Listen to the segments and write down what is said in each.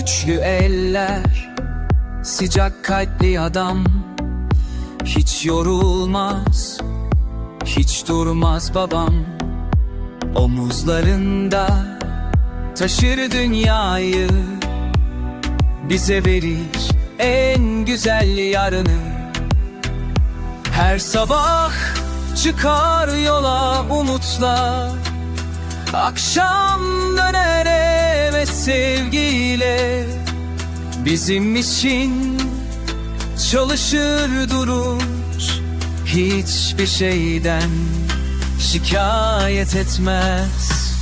Güçlü eller Sıcak kalpli adam. Hiç yorulmaz Hiç durmaz babam. Omuzlarında Taşır dünyayı. Bize verir en güzel yarını. Her sabah çıkar yola umutla Akşam döner eve sevgiyle Bizim için çalışır durur. Hiçbir şeyden şikayet etmez.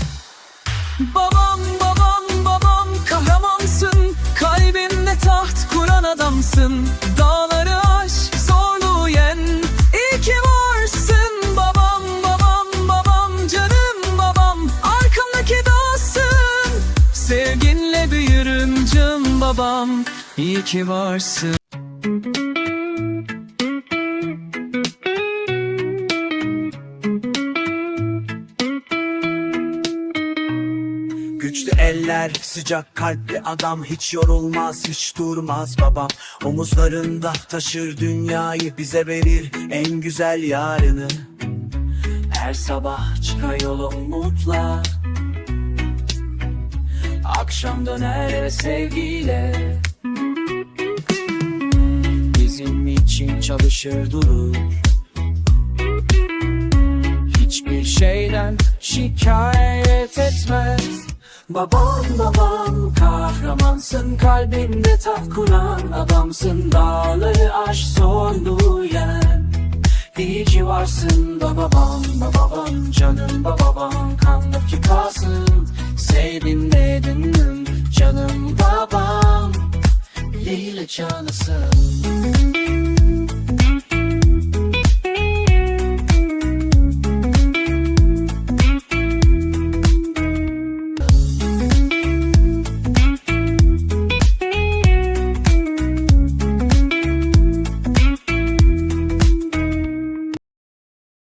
Babam babam babam kahramansın. Kalbimde taht kuran adamsın. Dağları Canım babam İyi ki varsın. Güçlü eller, sıcak kalpli adam Hiç yorulmaz, hiç durmaz babam. Omuzlarında taşır dünyayı Bize verir en güzel yarını. Her sabah çıkar yola umutla Akşam döner eve sevgiyle. Bizim için çalışır durur. Hiçbir şeyden şikayet etmez. Babam babam kahramansın Kalbimde taht kuran adamsın. Dağları aş zorluyen İyi ki varsın babam babam Canım babam. shine the sun.